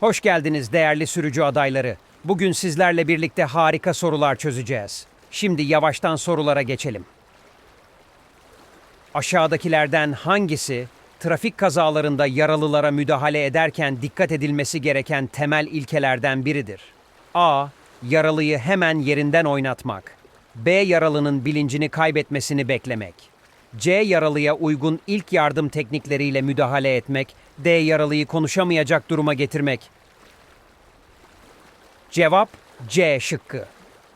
Hoş geldiniz değerli sürücü adayları. Bugün sizlerle birlikte harika sorular çözeceğiz. Şimdi yavaştan sorulara geçelim. Aşağıdakilerden hangisi trafik kazalarında yaralılara müdahale ederken dikkat edilmesi gereken temel ilkelerden biridir? A. Yaralıyı hemen yerinden oynatmak. B. Yaralının bilincini kaybetmesini beklemek. C. Yaralıya uygun ilk yardım teknikleriyle müdahale etmek. D. Yaralıyı konuşamayacak duruma getirmek. Cevap C şıkkı.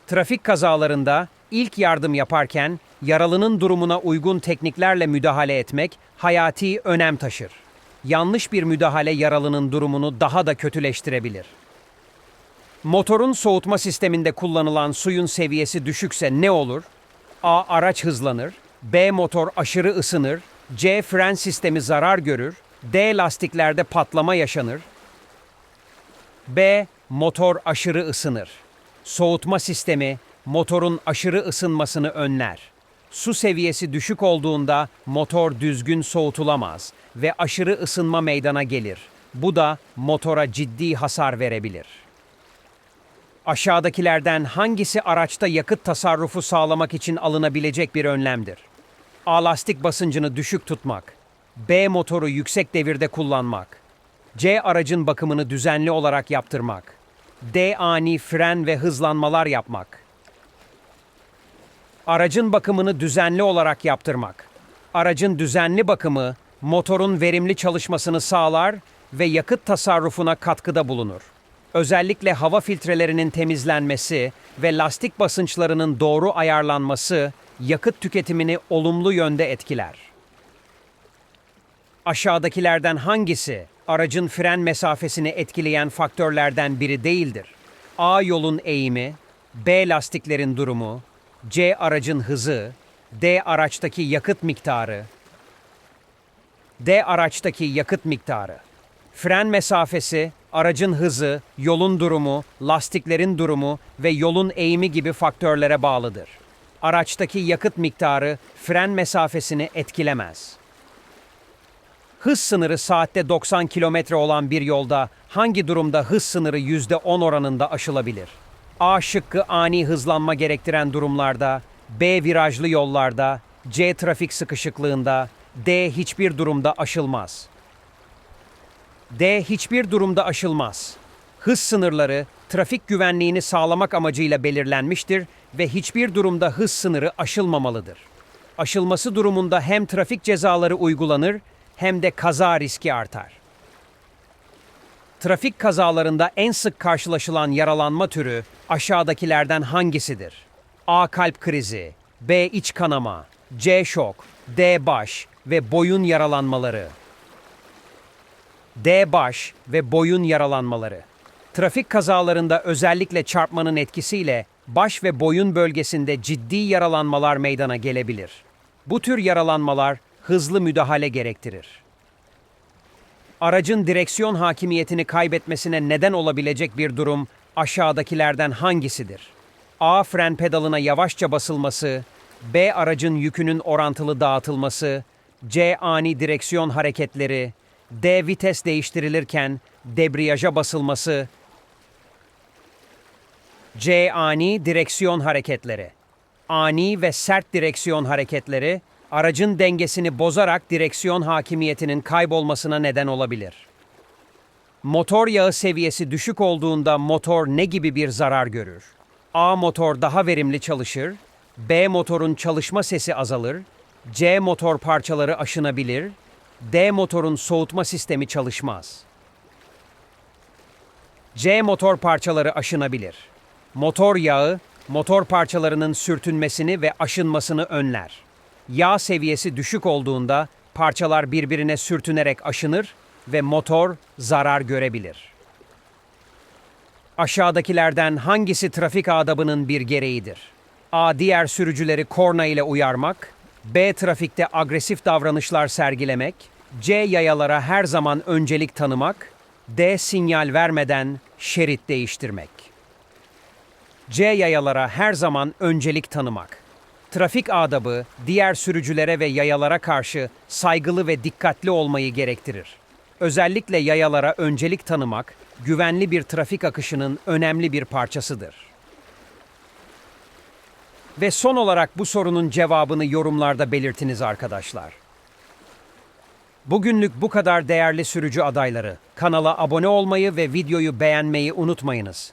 Trafik kazalarında ilk yardım yaparken yaralının durumuna uygun tekniklerle müdahale etmek hayati önem taşır. Yanlış bir müdahale yaralının durumunu daha da kötüleştirebilir. Motorun soğutma sisteminde kullanılan suyun seviyesi düşükse ne olur? A. Araç hızlanır. B. Motor aşırı ısınır. C. Fren sistemi zarar görür. D. Lastiklerde patlama yaşanır. B. Motor aşırı ısınır. Soğutma sistemi motorun aşırı ısınmasını önler. Su seviyesi düşük olduğunda motor düzgün soğutulamaz ve aşırı ısınma meydana gelir. Bu da motora ciddi hasar verebilir. Aşağıdakilerden hangisi araçta yakıt tasarrufu sağlamak için alınabilecek bir önlemdir? A. Lastik basıncını düşük tutmak. B. Motoru yüksek devirde kullanmak. C. Aracın bakımını düzenli olarak yaptırmak. D. Ani fren ve hızlanmalar yapmak. Aracın bakımını düzenli olarak yaptırmak. Aracın düzenli bakımı motorun verimli çalışmasını sağlar ve yakıt tasarrufuna katkıda bulunur. Özellikle hava filtrelerinin temizlenmesi ve lastik basınçlarının doğru ayarlanması yakıt tüketimini olumlu yönde etkiler. Aşağıdakilerden hangisi aracın fren mesafesini etkileyen faktörlerden biri değildir? A. Yolun eğimi, B. Lastiklerin durumu, C. Aracın hızı, D. Araçtaki yakıt miktarı, D. Araçtaki yakıt miktarı. Fren mesafesi, aracın hızı, yolun durumu, lastiklerin durumu ve yolun eğimi gibi faktörlere bağlıdır. Araçtaki yakıt miktarı fren mesafesini etkilemez. Hız sınırı saatte 90 kilometre olan bir yolda hangi durumda hız sınırı %10 oranında aşılabilir? A şıkkı ani hızlanma gerektiren durumlarda, B virajlı yollarda, C trafik sıkışıklığında, D hiçbir durumda aşılmaz. D hiçbir durumda aşılmaz. Hız sınırları trafik güvenliğini sağlamak amacıyla belirlenmiştir ve hiçbir durumda hız sınırı aşılmamalıdır. Aşılması durumunda hem trafik cezaları uygulanır hem de kaza riski artar. Trafik kazalarında en sık karşılaşılan yaralanma türü aşağıdakilerden hangisidir? A. Kalp krizi, B. iç kanama, C. Şok, D. Baş ve boyun yaralanmaları. D. Baş ve boyun yaralanmaları. Trafik kazalarında özellikle çarpmanın etkisiyle baş ve boyun bölgesinde ciddi yaralanmalar meydana gelebilir. Bu tür yaralanmalar hızlı müdahale gerektirir. Aracın direksiyon hakimiyetini kaybetmesine neden olabilecek bir durum aşağıdakilerden hangisidir? A. Fren pedalına yavaşça basılması, B. Aracın yükünün orantılı dağıtılması, C. Ani direksiyon hareketleri, D. Vites değiştirilirken debriyaja basılması, C. Ani direksiyon hareketleri. Ani ve sert direksiyon hareketleri, aracın dengesini bozarak direksiyon hakimiyetinin kaybolmasına neden olabilir. Motor yağı seviyesi düşük olduğunda motor ne gibi bir zarar görür? A. Motor daha verimli çalışır. B. Motorun çalışma sesi azalır. C. Motor parçaları aşınabilir. D. Motorun soğutma sistemi çalışmaz. C. Motor parçaları aşınabilir. Motor yağı, motor parçalarının sürtünmesini ve aşınmasını önler. Yağ seviyesi düşük olduğunda parçalar birbirine sürtünerek aşınır ve motor zarar görebilir. Aşağıdakilerden hangisi trafik adabının bir gereğidir? A. Diğer sürücüleri korna ile uyarmak. B. Trafikte agresif davranışlar sergilemek. C. Yayalara her zaman öncelik tanımak. D. Sinyal vermeden şerit değiştirmek. C yayalara her zaman öncelik tanımak. Trafik adabı diğer sürücülere ve yayalara karşı saygılı ve dikkatli olmayı gerektirir. Özellikle yayalara öncelik tanımak güvenli bir trafik akışının önemli bir parçasıdır. Ve son olarak bu sorunun cevabını yorumlarda belirtiniz arkadaşlar. Bugünlük bu kadar değerli sürücü adayları. Kanala abone olmayı ve videoyu beğenmeyi unutmayınız.